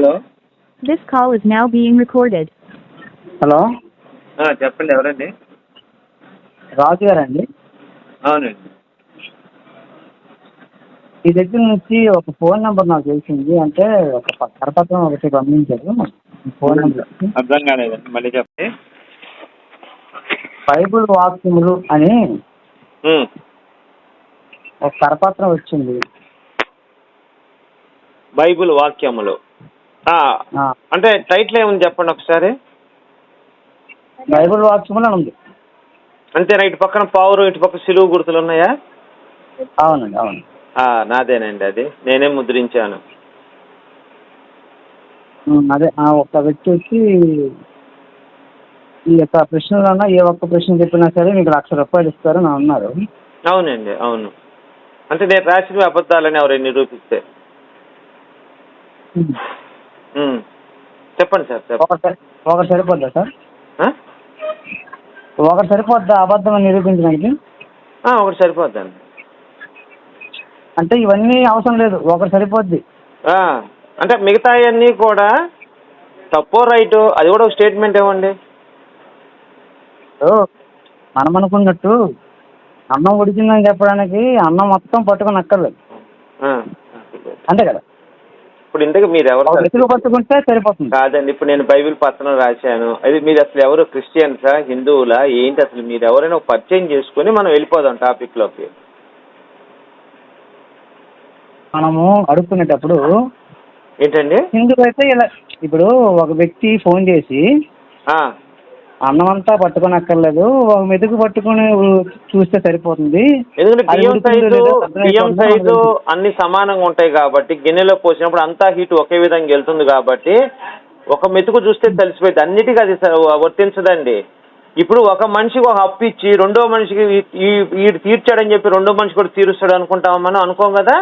Hello. This call is now being recorded. Hello. ఆ, చెప్పండి ఎవరండి? రాజు గారండి. అవునండి. మీ దగ్గర నుంచి ఒక ఫోన్ నెంబర్ నాకు తెలిసింది. అంటే ఒక కరపత్రం ఒకటి పంపించారు ఫోన్ నెంబర్ అర్థం కాలేదండి. మళ్ళీ చెప్పండి. బైబుల్ వాక్యములు అని ఒక కరపత్రం వచ్చింది. బైబిల్ వాక్యములు. అంటే టైటిల్ ఏముంది చెప్పండి ఒకసారి? బైబుల్ వాక్యములు అని ఉంది. అంతేనా ఇటు పక్కన పావురు ఇటు పక్క సిలువు గుర్తులు ఉన్నాయా? అవునండి అవును. నాదేనండి అది. నేనే ముద్రించాను. అదే ఆ ఒక్క వ్యక్తి వచ్చి ఈ యొక్క ప్రశ్నలన్నా ఏ ఒక్క ప్రశ్న చెప్పినా సరే మీకు లక్ష రూపాయలు ఇస్తారని అన్నారు. అవునండి అవును. అంటే నేను రాసినవి అబద్ధాలని ఎవరైనా నిరూపిస్తే. చెప్పండి సార్ ఒకటి సరి- ఒకటి సరిపోద్దా సార్? ఒకటి సరిపోద్దా అబద్ధం నిరూపించడానికి? ఒకటి సరిపోద్దండి. అంటే ఇవన్నీ అవసరం లేదు ఒకటి సరిపోద్ది. అంటే మిగతాయన్నీ కూడా తప్పో రైటు అది కూడా ఒక స్టేట్మెంట్ ఇవ్వండి మనం అనుకున్నట్టు అన్నం ఉడికిందని చెప్పడానికి అన్నం మొత్తం పట్టుకొని అక్కర్లేదు. అంతే కదా? ఇప్పుడు ఇంతకు మీరు ఎవరు ఒక సార్? వెతుకు పట్టుకుంటే సరిపోతుంది. కాదండి ఇప్పుడు నేను బైబిల్ పత్రం రాశాను. అది మీరు అసలు ఎవరు క్రిస్టియన్సా హిందువులా ఏంటి అసలు మీరు ఎవరైనా పరిచయం చేసుకుని మనం వెళ్ళిపోదాం టాపిక్లోకి. మనము అడుక్కునేటప్పుడు ఏంటండి? హిందూ అయితే ఇలా ఇప్పుడు ఒక వ్యక్తి ఫోన్ చేసి ఆ, అన్నం అంతా పట్టుకొని అక్కర్లేదు ఒక మెతుకు పట్టుకొని చూస్తే సరిపోతుంది. ఎందుకంటే బియ్యం సైజు బియ్యం సైజు. అన్ని సమానంగా ఉంటాయి కాబట్టి గిన్నెలో పోసినప్పుడు అంతా హీట్ ఒకే విధంగా వెళ్తుంది కాబట్టి ఒక మెతుకు చూస్తే తెలిసిపోయింది అన్నిటికీ అది వర్తించదండి. ఇప్పుడు ఒక మనిషికి ఒక అప్పు ఇచ్చి రెండో మనిషికి ఈ- తీర్చాడని చెప్పి రెండో మనిషి కూడా తీరుస్తాడు అనుకుంటాం మనం? అనుకోం కదా?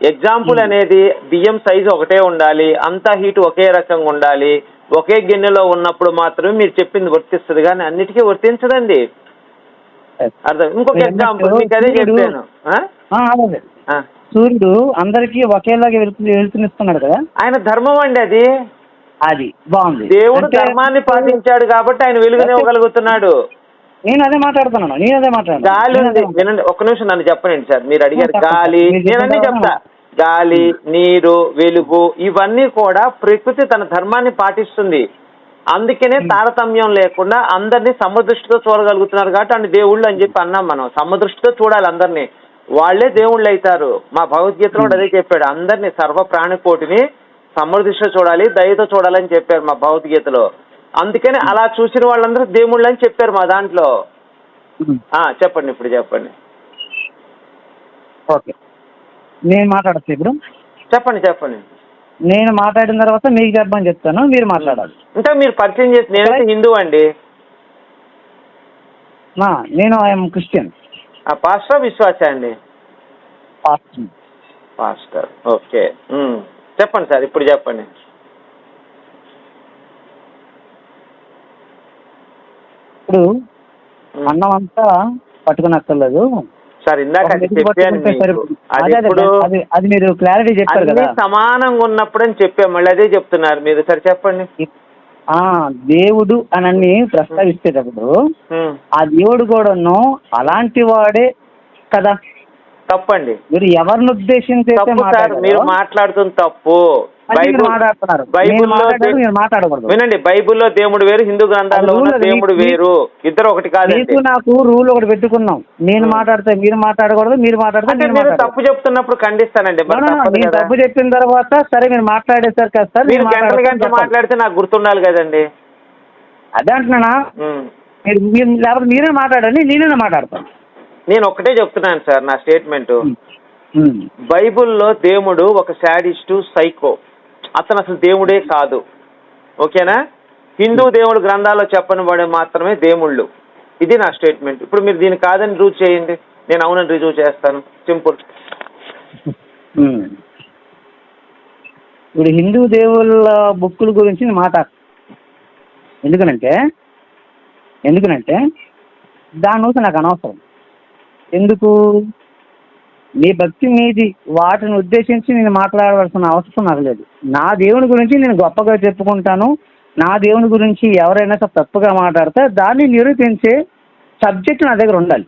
ఎగ్జాంపుల్ అనేది బియ్యం సైజు ఒకటే ఉండాలి అంతా హీట్ ఒకే రకంగా ఉండాలి ఒకే గిన్నెలో ఉన్నప్పుడు మాత్రమే మీరు చెప్పింది వర్తిస్తుంది కానీ అన్నిటికీ వర్తించదండి. అర్థం? ఇంకొక ఎగ్జాంపుల్ మీకు అదే చెప్పాను. సూర్యుడు అందరికీ ఒకేలాగా వెళ్తు వెళ్తునిస్తున్నాడు కదా? ఆయన ధర్మం అండి అది. అది. బాగుంది. దేవుడు ధర్మాన్ని పాటించాడు కాబట్టి ఆయన వెలుగునివ్వగలుగుతున్నాడు నేను అదే మాట్లాడుతున్నాను నేను అదే మాట్లాడుతున్నాను. గాలి ఉంది. వినండి ఒక్క నిమిషం నన్ను చెప్పనండి సార్. మీరు అడిగారు చెప్పండి. గాలి. మీరు నేను అన్ని చెప్పిన చెప్తా. గాలి నీరు వెలుగు ఇవన్నీ కూడా ప్రకృతి తన ధర్మాన్ని పాటిస్తుంది. అందుకనే తారతమ్యం లేకుండా అందరినీ సమదృష్టితో చూడగలుగుతున్నారు కాబట్టి అండి దేవుళ్ళు అని చెప్పి అన్నాం మనం. సమదృష్టితో చూడాలి అందరినీ. వాళ్ళే దేవుళ్ళు అవుతారు. మా భగవద్గీతలో కూడా అదే చెప్పాడు. అందరినీ సర్వ ప్రాణికోటిని సమదృష్టితో చూడాలి దయతో చూడాలని చెప్పారు మా భగవద్గీతలో. అందుకని అలా చూసిన వాళ్ళందరూ దేవుళ్ళు అని చెప్పారు మా దాంట్లో. చెప్పండి ఇప్పుడు చెప్పండి. ఓకే. నేను మాట్లాడచ్చు ఇప్పుడు? చెప్పండి చెప్పండి. నేను మాట్లాడిన తర్వాత మీకు చెప్పమని చెప్తాను మీరు మాట్లాడాలి. అంటే మీరు పరిచయం చేసి నేనైతే హిందూ అండి. నేను ఐఎమ్ క్రిస్టియన్. ఆ పాస్టర్ విశ్వాస అండి. పాస్టర్. ఓకే. చెప్పండి సార్ ఇప్పుడు చెప్పండి. ఇప్పుడు. అన్నం అంతా పట్టుకుని అక్కర్లేదు. సార్ ఇందాక అది చెప్పాను. అది ఇప్పుడు మీరు క్లారిటీ చెప్పారు కదా. సమానంగా ఉన్నప్పుడు అని చెప్పాము మళ్ళీ అదే చెప్తున్నారు మీరు. సరే చెప్పండి. ఆ దేవుడు అని అన్ని ప్రస్తావిస్తేటప్పుడు. ఆ దేవుడు కూడాను అలాంటి వాడే కదా. తప్పండి. మీరు ఎవరిని ఉద్దేశించి మీరు మాట్లాడుతున్న తప్పు. మాట్లాడకూడదు వినండి బైబిల్లో దేవుడు వేరు హిందూ గ్రంథాల్లో. దేవుడు వేరు ఇద్దరు ఒకటి మీకు నాకు రూల్ ఒకటి పెట్టుకున్నాం నేను. మాట్లాడితే మీరు మాట్లాడకూడదు మీరు మాట్లాడితే. తప్పు చెప్తున్నప్పుడు ఖండిస్తానండి నేను కదా. తప్పు చెప్పిన తర్వాత సరే మీరు మాట్లాడేశారు కదా సార్ మీరు గంటల గంట. మాట్లాడితే నాకు గుర్తుండాలి కదండి అదే అంటున్నానా. మీరు లేకపోతే మీరే మాట్లాడండి నేనే మాట్లాడతాను నేను ఒక్కటే చెప్తున్నాను సార్ నా స్టేట్మెంట్. బైబిల్లో దేవుడు ఒక శాడిస్టు సైకో అతను అసలు దేవుడే కాదు. ఓకేనా? హిందూ దేవుడు గ్రంథాల్లో చెప్పని వాడే మాత్రమే దేవుళ్ళు. ఇది నా స్టేట్మెంట్. ఇప్పుడు మీరు దీన్ని కాదని రుజువు చేయండి. నేను అవునని రుజువు చేస్తాను. సింపుల్. ఇప్పుడు హిందూ దేవుళ్ళ బుక్కుల గురించి మాట ఎందుకనంటే ఎందుకనంటే దాని నుంచి నాకు అనవసరం. ఎందుకు? మీ భక్తి మీది. వాటిని ఉద్దేశించి నేను మాట్లాడవలసిన అవసరం నాకు లేదు. నా దేవుని గురించి నేను గొప్పగా చెప్పుకుంటాను. నా దేవుని గురించి ఎవరైనా సరే తప్పుగా మాట్లాడితే దాన్ని నిరూపించే సబ్జెక్ట్ నా దగ్గర ఉండాలి.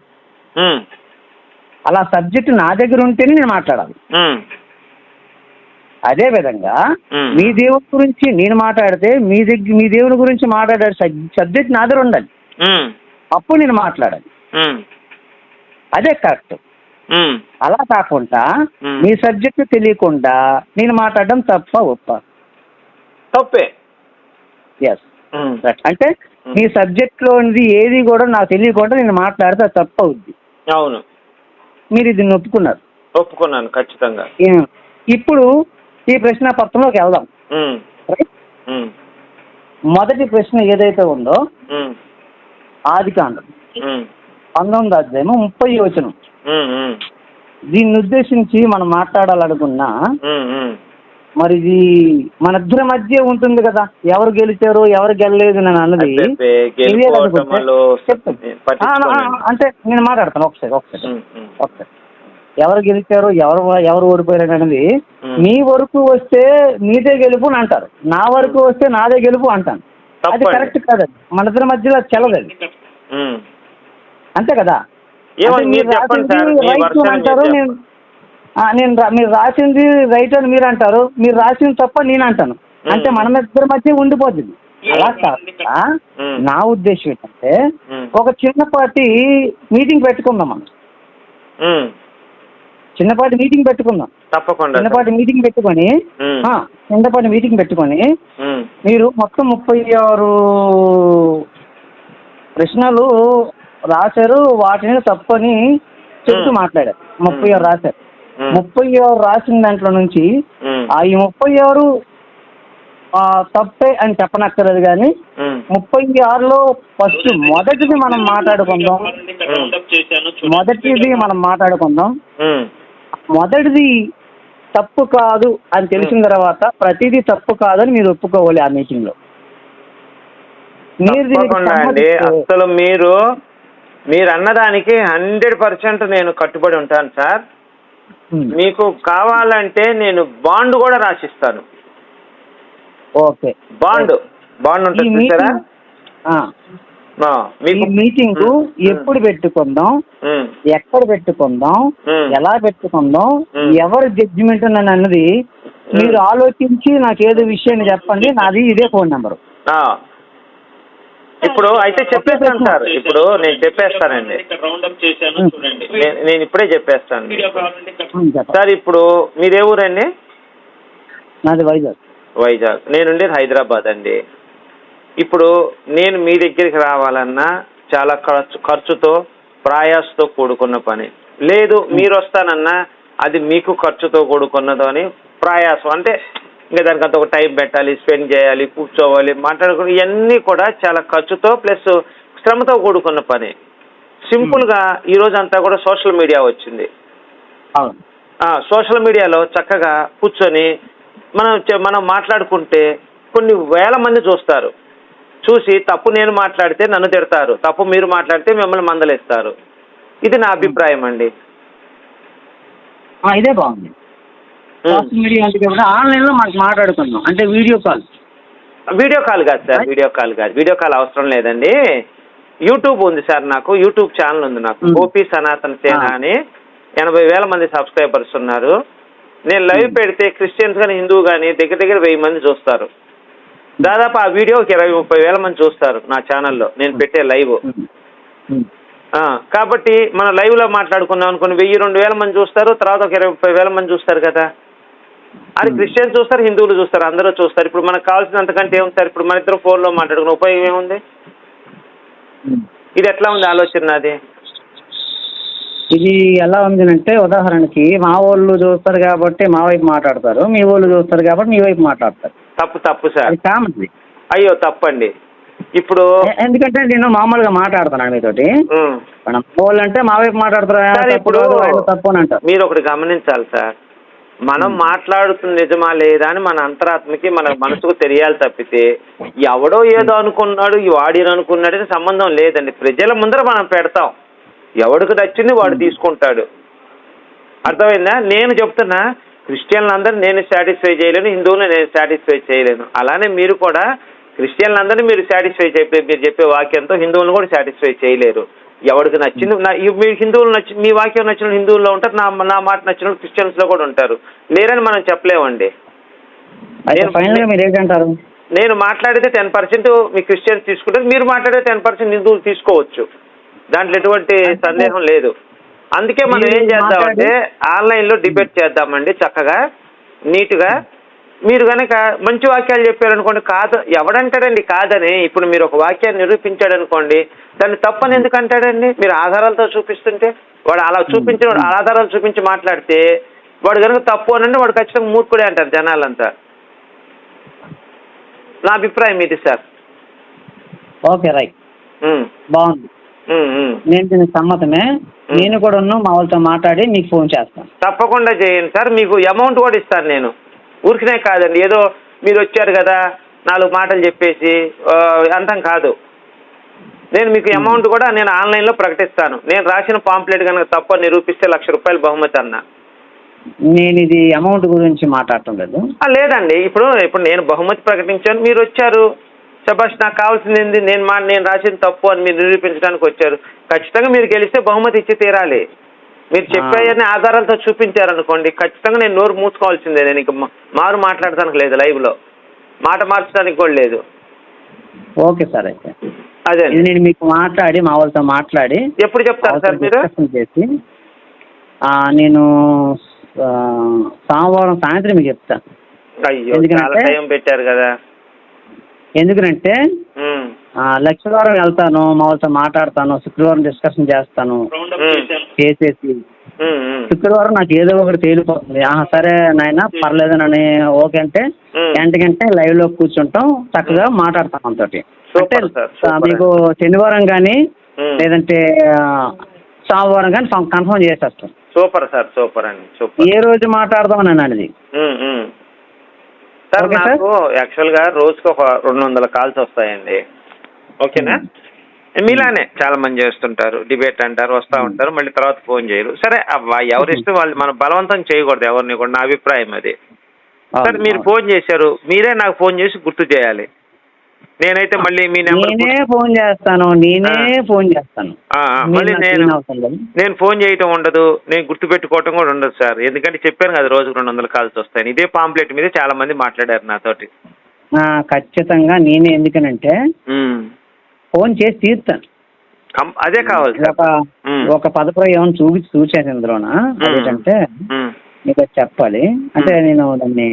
అలా సబ్జెక్ట్ నా దగ్గర ఉంటేనే నేను మాట్లాడాలి. అదే విధంగా. మీ దేవుని గురించి నేను మాట్లాడితే మీ దగ్గర మీ దేవుని గురించి మాట్లాడే సబ్జెక్ట్ నా దగ్గర ఉండాలి. అప్పుడు నేను మాట్లాడాలి. అదే కరెక్ట్. అలా కాకుండా. మీ సబ్జెక్ట్ తెలియకుండా నేను మాట్లాడడం తప్ప ఒప్ప. తప్పే. ఎస్ అంటే మీ సబ్జెక్ట్ లోనిది ఏది కూడా నాకు తెలియకుండా నేను మాట్లాడితే అది తప్పు అవుద్ది. అవును. మీరు ఇది ఒప్పుకున్నారు ఒప్పుకున్నాను ఖచ్చితంగా. ఇప్పుడు ఈ ప్రశ్న పత్రంలోకి వెళ్దాం. మొదటి ప్రశ్న ఏదైతే ఉందో ఆది కాండం. పంతొమ్మిది అధ్యాయము ముప్పై వచనం. దీన్ని ఉద్దేశించి మనం మాట్లాడాలనుకున్నా. మరి ఇది మన ఇద్దరి మధ్య ఉంటుంది కదా. ఎవరు గెలిచారు ఎవరు గెలలేదు అని అన్నది. అంటే నేను మాట్లాడతాను. ఒకసారి ఒకసారి ఒకసారి ఎవరు గెలిచారు ఎవరు ఎవరు ఓడిపోయారు అనేది. మీ వరకు వస్తే మీదే గెలుపు అని అంటారు. నా వరకు వస్తే నాదే గెలుపు అంటాను. అది. కరెక్ట్ కాదండి మన ఇద్దరి మధ్యలో ఉమ్. అంతే కదా? మీరు రాసింది వర్షన్ అంటారు నేను నేను మీరు రాసింది రైట్ అని మీరు అంటారు. మీరు రాసింది తప్ప నేను అంటాను. అంటే. మన ఇద్దరి మధ్య ఉండిపోతుంది అలా కాకుండా. నా ఉద్దేశం ఏంటంటే. ఒక చిన్నపాటి మీటింగ్ పెట్టుకుందాం మనం. చిన్నపాటి మీటింగ్ పెట్టుకుందాం. తప్పకుండా. చిన్నపాటి మీటింగ్ పెట్టుకొని చిన్నపాటి మీటింగ్ పెట్టుకొని మీరు మొత్తం ముప్పై ఆరు ప్రశ్నలు రాశారు వాటిని తప్పని చెప్తూ. మాట్లాడారు. ముప్పై ఆరు రాశారు. ముప్పై ఆరు రాసిన దాంట్లో నుంచి ఆ ఈ ముప్పై ఆరు తప్పే అని చెప్పనక్కర్లేదు కానీ ముప్పై ఆరులో ఫస్ట్ మొదటిది మనం మాట్లాడుకుందాం. మొదటిది మనం మాట్లాడుకుందాం. మొదటిది తప్పు కాదు అని తెలిసిన తర్వాత ప్రతిదీ తప్పు కాదని మీరు ఒప్పుకోవాలి ఆ మీటింగ్లో మీరు అసలు మీరు మీరు అన్నదానికి హండ్రెడ్ పర్సెంట్ నేను కట్టుబడి ఉంటాను సార్. ఉమ్, మీకు కావాలంటే నేను బాండ్ కూడా రాసిస్తాను. ఓకే. బాండ్. బాండ్ ఉంటుంది చూసారా? మీటింగ్ ఉమ్, ఎప్పుడు పెట్టుకుందాం? ఉమ్, ఎక్కడ పెట్టుకుందాం. ఎలా పెట్టుకుందాం. ఎవరు జడ్జిమెంట్ అని అన్నది మీరు ఆలోచించి నాకు ఏదో విషయాన్ని చెప్పండి. నాది ఇదే ఫోన్ నెంబర్. ఇప్పుడు అయితే చెప్పేస్తాను సార్. ఇప్పుడు నేను చెప్పేస్తానండి. చూడండి. నేను నేను ఇప్పుడే చెప్పేస్తాను. చెప్పండి. సార్ ఇప్పుడు మీదే ఊరండి? నాది వైజాగ్. వైజాగ్. నేను ఉండేది హైదరాబాద్ అండి. ఇప్పుడు నేను మీ దగ్గరికి రావాలన్నా చాలా ఖర్చు ఖర్చుతో ప్రయాసతో కూడుకున్న పని. లేదు మీరు వస్తానన్నా అది మీకు ఖర్చుతో కూడుకున్నదో అని ప్రయాసం. అంటే ఇంకా దానికి అంత ఒక టైం పెట్టాలి స్పెండ్ చేయాలి కూర్చోవాలి మాట్లాడుకుని ఇవన్నీ కూడా చాలా ఖర్చుతో ప్లస్ శ్రమతో కూడుకున్న పని. సింపుల్గా ఈ రోజు అంతా కూడా సోషల్ మీడియా వచ్చింది. సోషల్ మీడియాలో చక్కగా కూర్చొని మనం మనం మాట్లాడుకుంటే కొన్ని వేల మంది చూస్తారు. చూసి తప్పు నేను మాట్లాడితే నన్ను తిడతారు. తప్పు మీరు మాట్లాడితే మిమ్మల్ని మందలిస్తారు. ఇది నా అభిప్రాయం అండి. ఇదే బాగుంది. సోషల్ మీడియా అంటే కూడా ఆన్లైన్లో మనకి మాట్లాడుకుందాం. అంటే వీడియో కాల్ వీడియో కాల్ కాదు సార్ వీడియో కాల్ కాదు. వీడియో కాల్ అవసరం లేదండి. యూట్యూబ్ ఉంది సార్ నాకు యూట్యూబ్ ఛానల్ ఉంది నాకు. గోపి సనాతన సేన. అని ఎనభై వేల మంది సబ్స్క్రైబర్స్ ఉన్నారు. నేను లైవ్. పెడితే క్రిస్టియన్స్ కానీ హిందూ కానీ దగ్గర దగ్గర వెయ్యి మంది చూస్తారు. దాదాపు ఆ వీడియో ఒక ఇరవై ముప్పై వేల మంది చూస్తారు నా ఛానల్లో నేను పెట్టే లైవ్ కాబట్టి మనం లైవ్లో మాట్లాడుకున్నాం అనుకుని వెయ్యి రెండు వేల మంది చూస్తారు తర్వాత ఒక ఇరవై ముప్పై వేల మంది చూస్తారు కదా. అది. క్రిస్టియన్స్ చూస్తారు హిందువులు చూస్తారు అందరూ చూస్తారు. ఇప్పుడు మనకు కావాల్సినంతకంటే ఏముంది సార్? ఇప్పుడు మన ఇద్దరు ఫోన్లో మాట్లాడుకున్న. ఉపయోగం ఏముంది. ఇది ఎట్లా ఉంది ఆలోచన నాది? ఇది ఎలా ఉంది అంటే ఉదాహరణకి మా వాళ్ళు చూస్తారు కాబట్టి మా వైపు మాట్లాడతారు మీ వాళ్ళు చూస్తారు కాబట్టి మీ వైపు మాట్లాడతారు. తప్పు తప్పు సార్. అది కామన్. అయ్యో తప్పండి. ఇప్పుడు ఎందుకంటే నేను మామూలుగా మాట్లాడుతున్నాను మీతోటి. మనం మా వాళ్ళు అంటే మా వైపు మాట్లాడతారు "ఆ, సార్ తప్పు ఇప్పుడు తప్పు అని అంటారు. మీరు ఒకటి గమనించాలి సార్. మనం మాట్లాడుతున్న నిజమా లేదా అని మన అంతరాత్మకి మన మనసుకు తెలియాలి తప్పితే ఎవడో ఏదో అనుకున్నాడు ఈ వాడిని అనుకున్నాడని సంబంధం లేదండి. ప్రజల ముందర మనం పెడతాం. ఎవడికి నచ్చింది వాడు తీసుకుంటాడు. అర్థమైందా? నేను చెప్తున్నా క్రిస్టియన్లందరూ నేను సాటిస్ఫై చేయలేను హిందువులను నేను సాటిస్ఫై చేయలేను. అలానే మీరు కూడా క్రిస్టియన్లందరినీ మీరు సాటిస్ఫై చెప్పే మీరు చెప్పే వాక్యంతో హిందువులను కూడా సాటిస్ఫై చేయలేరు. ఎవరికి నచ్చింది మీ హిందువులు నచ్చి మీ వాక్యం నచ్చిన హిందువుల్లో ఉంటారు నా నా మాట నచ్చిన క్రిస్టియన్స్లో కూడా ఉంటారు. లేరని మనం చెప్పలేమండి. నేను- మాట్లాడితే టెన్ పర్సెంట్ మీ క్రిస్టియన్స్ తీసుకుంటారు. మీరు మాట్లాడితే టెన్ పర్సెంట్ హిందువులు తీసుకోవచ్చు. దాంట్లో ఎటువంటి సందేహం లేదు. అందుకే మనం ఏం చేద్దామంటే ఆన్లైన్లో డిబేట్ చేద్దామండి చక్కగా నీట్గా. మీరు కనుక మంచి వాక్యాలు చెప్పారనుకోండి కాదు ఎవడంటాడండి కాదని. ఇప్పుడు మీరు ఒక వాక్యాన్ని నిరూపించాడు అనుకోండి దాన్ని తప్పని ఎందుకు అంటాడండి మీరు ఆధారాలతో చూపిస్తుంటే వాడు అలా చూపించిన వాడు ఆధారాలు చూపించి మాట్లాడితే వాడు కనుక తప్పు అని అంటే వాడు ఖచ్చితంగా మూర్ఖుడే అంటారు జనాలంతా. నా అభిప్రాయం ఇది సార్. Okay right. బాగుంది. నేను దీనికి సమ్మతమే. నేను కూడా ఉన్న మా వాళ్ళతో మాట్లాడి మీకు ఫోన్ చేస్తాను. తప్పకుండా చేయండి సార్. మీకు అమౌంట్ కూడా ఇస్తాను నేను. ఊరికనే కాదండి. ఏదో మీరు వచ్చారు కదా నాలుగు మాటలు చెప్పేసి అంతం కాదు. నేను మీకు అమౌంట్ కూడా నేను ఆన్లైన్లో ప్రకటిస్తాను. నేను రాసిన పాంప్లెట్ కనుక తప్ప నిరూపిస్తే లక్ష రూపాయలు బహుమతి అన్న. నేను ఇది అమౌంట్ గురించి మాట్లాడటం లేదు. లేదండి. ఇప్పుడు ఇప్పుడు నేను బహుమతి ప్రకటించాను. మీరు వచ్చారు. సభాష్ నాకు కావాల్సింది నేను మా నేను రాసిన తప్పు అని మీరు నిరూపించడానికి వచ్చారు. ఖచ్చితంగా మీరు గెలిస్తే బహుమతి ఇచ్చి తీరాలి. మీరు చెప్పేయని ఆధారాలతో చూపించారనుకోండి ఖచ్చితంగా నేను నోరు మూసుకోవాల్సిందే. నేను ఇక మారు మాట్లాడటానికి లేదు లైవ్లో. మాట మార్చడానికి కూడా లేదు. ఓకే సార్ అయితే. అదే. ఇది నేను మీకు మాట్లాడి మా వాళ్ళతో మాట్లాడి ఎప్పుడు చెప్తారు సార్ మీరు? డిస్కషన్ చేసి ఆ, నేను ఆ, సోమవారం సాయంత్రం మీకు చెప్తాను అయ్యో ఎందుకంటే- చాలా టైం పెట్టారు కదా. ఎందుకంటే లక్షవారం వెళ్తాను మా వాళ్ళతో మాట్లాడతాను శుక్రవారం డిస్కషన్ చేస్తాను చేసేసి. శుక్రవారం నాకు ఏదో ఒకటి తేలిపోతుంది. ఆహా సరే నాయన పర్లేదనని ఓకే అంటే మ్మ్. గంటకంటే లైవ్లో కూర్చుంటాం చక్కగా మాట్లాడతాం అంతటి. మీకు శనివారం కానీ. లేదంటే సోమవారం కానీ కన్ఫర్మ్ చేసేస్తాం. సూపర్ సార్ సూపర్ అండి సూపర్. ఏ రోజు మాట్లాడదాం అని ఉమ్. సార్? నాకు యాక్చువల్గా రోజుకి ఒక రెండు వందల కాల్స్ వస్తాయండి. ఓకేనా? మీలానే చాలా మంది చేస్తుంటారు డిబేట్ అంటారు వస్తూ ఉంటారు మళ్ళీ తర్వాత ఫోన్ చేయరు. సరే అవ్వ, ఎవరి ఇష్టం వాళ్ళు మనం బలవంతం చేయకూడదు ఎవరిని కూడా నా అభిప్రాయం అది. సరే మీరు ఫోన్ చేశారు మీరే నాకు ఫోన్ చేసి గుర్తు చేయాలి. నేనైతే మళ్ళీ మీ నెంబర్ నేనే ఫోన్ చేస్తాను నేనే. ఫోన్ చేస్తాను మళ్ళీ నేను. నేను ఫోన్ చేయటం ఉండదు నేను గుర్తు పెట్టుకోవటం కూడా ఉండదు సార్ ఎందుకంటే చెప్పాను కదా రోజుకు రెండు వందల కాల్స్ వస్తాయని ఇదే పాంప్లెట్ మీద చాలా మంది మాట్లాడారు నాతోటి ఖచ్చితంగా నేనే ఎందుకనంటే. ఫోన్ చేసి తీరుతాను అదే కావాలి సార్ ఒక. ఒక పదప్రయోగం చూపించి చూసాను ఇందులోన అదేంటంటే. మీకు చెప్పాలి అంటే నేను దాన్ని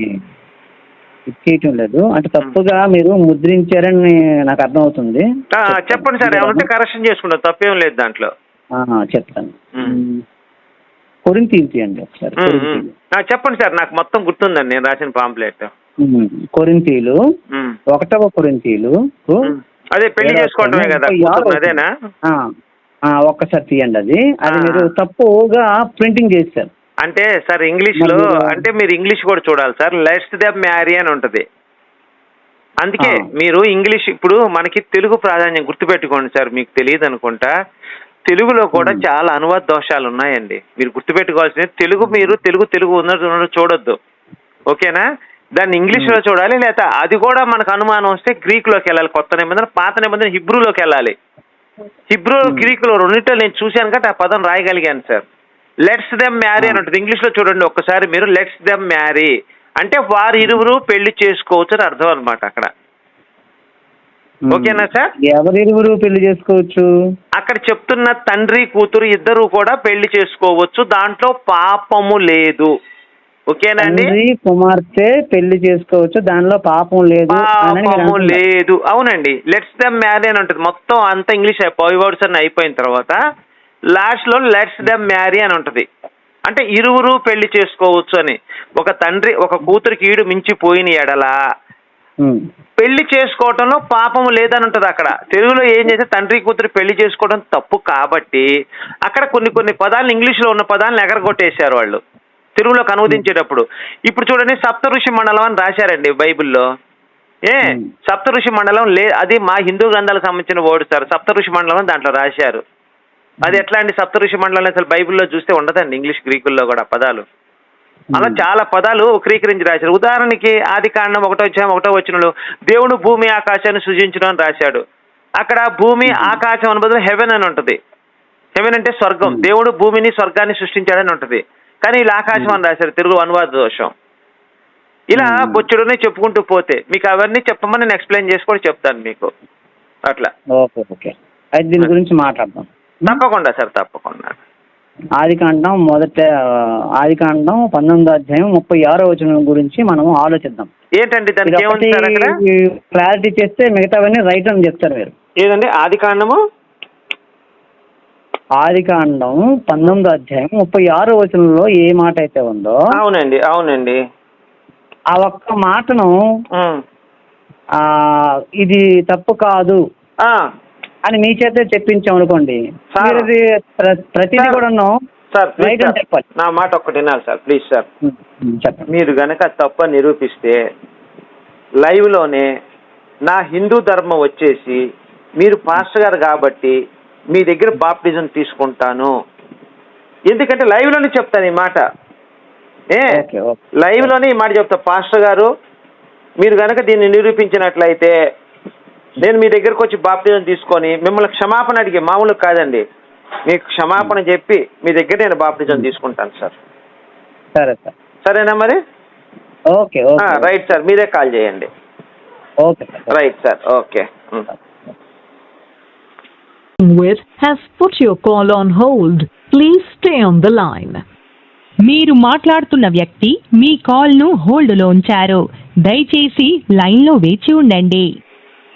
చేయటం లేదు. అంటే తప్పుగా మీరు ముద్రించారని నాకు అర్థమవుతుంది. ఆ, చెప్పండి సార్ ఏమంటే కరెక్షన్ చేసుకుంటాం తప్పేం లేదు దాంట్లో. చెప్తాను. కొరింతీలు తీయండి ఒకసారి చెప్పండి సార్ నాకు మొత్తం గుర్తుందండి నేను రాసిన పాంప్లెట్. కొరింతీలు. ఒకటవ కొరింతీలు. అదే పెళ్ళి చేసుకోవటమే కదా అదేనా? ఒక్కసారి తీయండి అది. అది. మీరు తప్పుగా ప్రింటింగ్ చేశారు అంటే సార్ ఇంగ్లీష్లో మరి మీరు- అంటే మీరు ఇంగ్లీష్ కూడా చూడాలి సార్. లెట్స్ ద మ్యారీ అని ఉంటది. అందుకే. మీరు ఇంగ్లీష్ ఇప్పుడు మనకి తెలుగు ప్రాధాన్యం గుర్తుపెట్టుకోండి సార్. మీకు తెలియదు అనుకుంటా. తెలుగులో కూడా. చాలా అనువాద దోషాలు ఉన్నాయండి. మీరు గుర్తుపెట్టుకోవాల్సింది తెలుగు మీరు తెలుగు తెలుగు ఉన్నట్టు చూడొద్దు. ఓకేనా? దాన్ని ఇంగ్లీష్లో చూడాలి. లేదా అది కూడా మనకు అనుమానం వస్తే గ్రీక్లోకి వెళ్ళాలి. కొత్త నిబంధన పాత నిబంధన హిబ్రూలోకి వెళ్ళాలి. హిబ్రూ గ్రీకులో రెండింటిలో నేను చూశాను కాబట్టి ఆ పదం రాయగలిగాను సార్. లెట్స్ దెమ్ మ్యారీ అని ఉంటుంది ఇంగ్లీష్లో చూడండి ఒక్కసారి మీరు. లెట్స్ దెమ్ మ్యారీ అంటే వారు ఇరువురు పెళ్ళి చేసుకోవచ్చు అని అర్థం అనమాట అక్కడ. మ్మ్. ఓకేనా సార్? ఎవరిరువురు పెళ్ళి చేసుకోవచ్చు? అక్కడ చెప్తున్న తండ్రి కూతురు ఇద్దరు కూడా పెళ్ళి చేసుకోవచ్చు. దాంట్లో పాపము లేదు. ఓకేనా అండి? తండ్రి కుమార్తె పెళ్ళి చేసుకోవచ్చు. దానిలో పాపం లేదు అని పాపము. లేదు. అవునండి. లెట్స్ దమ్ మ్యారీ అని ఉంటుంది మొత్తం అంతా ఇంగ్లీష్ ఫైవ్ వర్డ్స్ అన్ని అయిపోయిన తర్వాత లాస్ట్లో లెట్స్ దమ్ మ్యారీ అని ఉంటుంది. అంటే ఇరువురు పెళ్ళి చేసుకోవచ్చు అని. ఒక తండ్రి ఒక కూతురికి ఈడు మించిపోయిన ఎడల. పెళ్ళి చేసుకోవటంలో పాపము లేదని ఉంటుంది అక్కడ. తెలుగులో ఏం చేస్తే తండ్రి కూతురు పెళ్ళి చేసుకోవడం తప్పు కాబట్టి అక్కడ కొన్ని కొన్ని పదాలు ఇంగ్లీష్లో ఉన్న పదాలను ఎగరగొట్టేశారు వాళ్ళు. తెలుగులోకి అనువదించేటప్పుడు. ఇప్పుడు చూడండి సప్త ఋషి మండలం అని రాశారండి బైబిల్లో. ఏ. సప్త ఋషి మండలం లే అది మా హిందూ గ్రంథాలకు సంబంధించిన వర్డ్ సార్. సప్త ఋషి మండలం అని దాంట్లో రాశారు. అది ఎట్లా అండి? సప్తఋషి మండలం అసలు బైబిల్లో చూస్తే ఉండదండి ఇంగ్లీష్ గ్రీకుల్లో కూడా పదాలు. అలా చాలా పదాలు వక్రీకరించి రాశారు. ఉదాహరణకి ఆది కాండం ఒకటో వచ్చాము ఒకటో వచ్చినలో దేవుడు భూమి ఆకాశాన్ని సృజించడం అని రాశాడు. అక్కడ భూమి ఆకాశం అని బదులు హెవెన్ అని ఉంటుంది. హెవెన్ అంటే స్వర్గం. దేవుడు భూమిని స్వర్గాన్ని సృష్టించాడని ఉంటుంది. కానీ ఇలా ఆకాశం అని రాశారు. తెలుగు అనువాద దోషం. ఇలా బొచ్చుడునే చెప్పుకుంటూ పోతే మీకు అవన్నీ చెప్పమని నేను ఎక్స్ప్లెయిన్ చేసి కూడా చెప్తాను మీకు. అట్లా. Okay okay. అయితే దీని గురించి మాట్లాడదాం. తప్పకుండా సార్ తప్పకుండా. ఆదికాండం మొదట ఆదికాండం పంతొమ్మిదో అధ్యాయం ముప్పై ఆరో వచనం గురించి మనం ఆలోచిద్దాం. ఏంటండి దానికి ఏముంది సార్ అక్కడ? క్లారిటీ చేస్తే మిగతావన్నీ రైట్ అని చెప్తారు మీరు. ఏదండి? ఆది కాండము ఆదికాండం పంతొమ్మిదో అధ్యాయం ముప్పై ఆరో వచనంలో ఏ మాట అయితే ఉందో అవునండి అవునండి. ఆ ఒక్క మాటను ఇది తప్పు కాదు. అని మీ చేతే చెప్పించాం అనుకోండి. సార్. ప్రతిదీ సార్. కూడాను సార్ ప్లీజ్. చెప్పాలి. నా మాట ఒక్కటి వినాలి సార్ ప్లీజ్ సార్. మీరు గనక తప్ప నిరూపిస్తే లైవ్లోనే నా హిందూ ధర్మం వచ్చేసి మీరు పాస్టర్ గారు కాబట్టి మీ దగ్గర బాప్టిజం తీసుకుంటాను. ఎందుకంటే లైవ్లోనే చెప్తాను ఈ మాట. ఏ? లైవ్లోనే ఈ మాట చెప్తా. పాస్టర్ గారు మీరు గనక దీన్ని నిరూపించినట్లయితే నేను మీ దగ్గరకు వచ్చి బాప్టిజం తీసుకొని మిమ్మల్ని క్షమాపణ అడిగి మామూలు కాదండి. మీకు క్షమాపణ చెప్పి మీ దగ్గర నేను బాప్టిజం తీసుకుంటాను సార్. సరే సార్. సరేనా మరి? Okay okay. Right sir. మీరే కాల్ చేయండి. Okay sir. Right sir. Okay. with has put your call on hold. Please stay on the line. మీరు మాట్లాడుతున్న వ్యక్తి మీ కాల్ను హోల్డ్లో ఉంచారు. దయచేసి లైన్లో వేచి ఉండండి.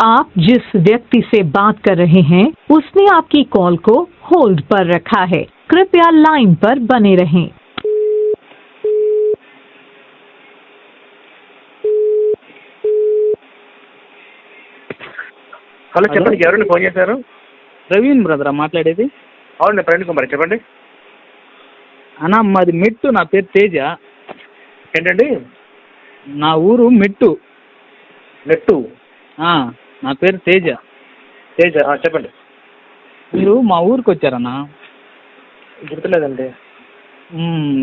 आप जिस व्यक्ति से बात कर रहे हैं उसने आपकी कॉल को होल्ड पर रखा है कृपया लाइन पर बने रहें హలో చెప్పండి ఎవరండి ఫోన్ చేశారు ప్రవీణ్ బ్రదరా మాట్లాడేది అవునండి ప్రవీణ్ కుమార్ చెప్పండి అన్నా మాది మెట్టు నా పేరు తేజ ఏంటండి నా ఊరు మెట్టు నెట్టు ఆ, నా పేరు తేజ. తేజ చెప్పండి. మీరు మా ఊరికి వచ్చారన్నా? గుర్తులేదండి.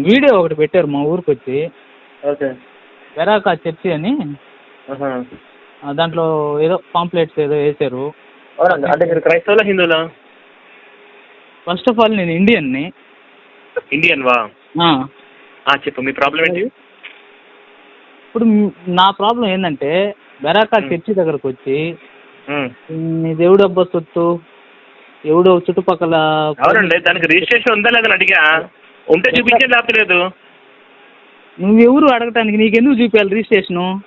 వీడియో ఒకటి పెట్టారు మా ఊరికి వచ్చి. ఓకే. వెరాక చర్చి అని. దాంట్లో ఏదో పాంప్లెట్స్ ఏదో వేశారు. అవునండి అంటే మీరు క్రైస్తవులా హిందువులా? ఫస్ట్ ఆఫ్ ఆల్ నేను ఇండియన్ని. ఇండియన్ వా చెప్పు మీ ప్రాబ్లం ఏంటి? ఇప్పుడు నా ప్రాబ్లం ఏంటంటే వెరాక మ్. చర్చి దగ్గరకు వచ్చి దేవుడు అబ్బా సొత్తు. ఎవడో చుట్టుపక్కల అవునండి దానికి రిజిస్ట్రేషన్ ఉందా లేదని అడిగా. ఉంటే చూపించండి లేకపోతే లేదు. నువ్వెవరు అడగటానికి? నీకెందుకు చూపించాలి రిజిస్ట్రేషను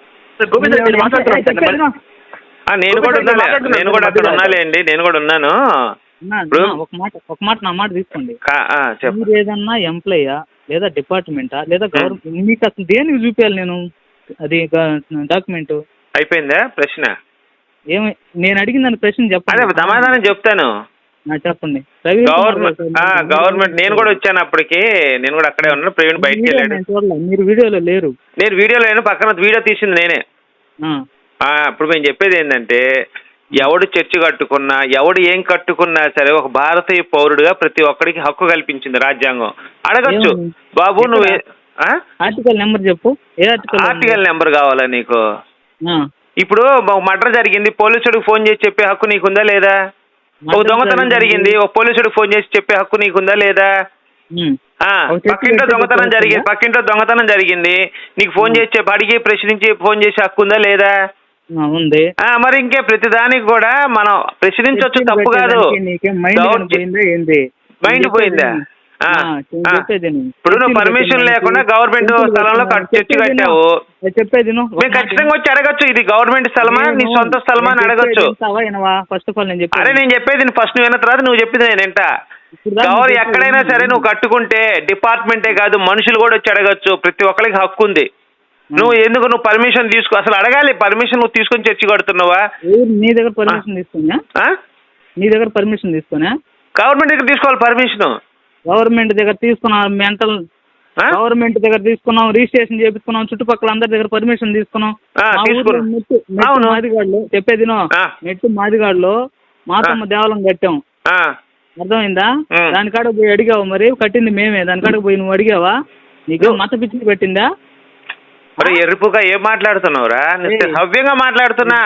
నేను కూడా ఉన్నాలే. నేను కూడా అక్కడ ఉన్నాలే అండి నేను కూడా ఉన్నాను. ఒక మాట ఒక మాట నా మాట తీసుకోండి. కా- ఆ, చెప్పు. మీరు ఏదన్నా ఎంప్లాయా లేదా డిపార్ట్మెంటా లేదా గవర్నమెంట్ మీకు అసలు దేనికి చూపించాలి నేను? అది డాక్యుమెంట్ అయిపోయిందా ప్రశ్న? ఏమి నేను అడిగిన దాని ప్రశ్న అదే చెప్పండి సమాధానం చెప్తాను. చెప్పండి. గవర్నమెంట్ ఆ, గవర్నమెంట్ నేను కూడా వచ్చాను అప్పటికి. నేను కూడా అక్కడే ఉన్నాను. ప్రవీణ్ బయటికి వెళ్ళాడు. నేను చూడలే, మీరు వీడియోలో లేరు. నేను వీడియోలో లేను పక్కన వీడియో తీసింది నేనే. ఆ, ఆ, ఇప్పుడు మేము చెప్పేది ఏంటంటే ఎవడు చర్చి కట్టుకున్నా ఎవడు ఏం కట్టుకున్నా సరే ఒక భారతీయ పౌరుడిగా ప్రతి ఒక్కడికి హక్కు కల్పించింది రాజ్యాంగం. అడగచ్చు. ఏమని? బాబు నువ్వు ఏ- ఆ? ఆర్టికల్ నెంబర్ చెప్పు. ఏ ఆర్టికల్ ఆర్టికల్ నెంబర్ కావాలా నీకు? ఆ, ఇప్పుడు మర్డర్ జరిగింది పోలీసుడికి ఫోన్ చేసి చెప్పే హక్కు నీకుందా లేదా? ఒక దొంగతనం జరిగింది. ఒక పోలీసుడికి ఫోన్ చేసి చెప్పే హక్కు నీకుందా లేదా? పక్కింట్లో దొంగతనం జరిగింది? పక్కింట్లో దొంగతనం జరిగింది. నీకు ఫోన్ చేసి అడిగి ప్రశ్నించి ఫోన్ చేసి హక్కు ఉందా లేదా? ఉంది. మరి ఇంకే ప్రతిదానికి కూడా మనం ప్రశ్నించవచ్చు తప్పు కాదు. మైండ్ పోయిందా ఇప్పుడు నువ్వు పర్మిషన్ లేకుండా గవర్నమెంట్ స్థలంలో చర్చి. కట్టావు. చెప్పేది మేము ఖచ్చితంగా వచ్చి అడగచ్చు ఇది గవర్నమెంట్ స్థలమా నీ సొంత స్థలమా అని అడగచ్చు. ఫస్ట్ ఆఫ్ ఆల్ నేను అరే నేను చెప్పేది ఫస్ట్ నువ్వు విన్న తర్వాత నువ్వు చెప్పింది నేను వింటా. నువ్వు ఎక్కడైనా సరే నువ్వు కట్టుకుంటే డిపార్ట్మెంటే కాదు మనుషులు కూడా వచ్చి అడగచ్చు. ప్రతి ఒక్కరికి హక్కు ఉంది. నువ్వు ఎందుకు నువ్వు పర్మిషన్ తీసుకో అసలు అడగాలి పర్మిషన్ నువ్వు తీసుకొని చర్చి కడుతున్నావా? నీ దగ్గర పర్మిషన్ తీసుకున్నా ఆ? నీ దగ్గర పర్మిషన్ తీసుకున్నా గవర్నమెంట్ దగ్గర తీసుకోవాలి పర్మిషన్ గవర్నమెంట్ దగ్గర తీసుకున్నాం మెంటల్ గవర్నమెంట్ దగ్గర తీసుకున్నాం రిజిస్ట్రేషన్ చేపించుకున్నాం చుట్టుపక్కల అందరి దగ్గర పర్మిషన్ తీసుకున్నాం. మాదిగాడులో చెప్పేది నో. ఆ. మెట్టు మాదిగాడులో మాతమ్మ దేవాలయం కట్టాం. అర్థమైందా? ఉం. దానికాడ పోయి అడిగావు మరి కట్టింది మేమే. దానికాడ పోయి నువ్వు అడిగావా? నీకు మత పిచ్చి పెట్టిందా? మరి ఎరుపుగా ఏం మాట్లాడుతున్నావురా. సవ్యంగా మాట్లాడుతున్నా.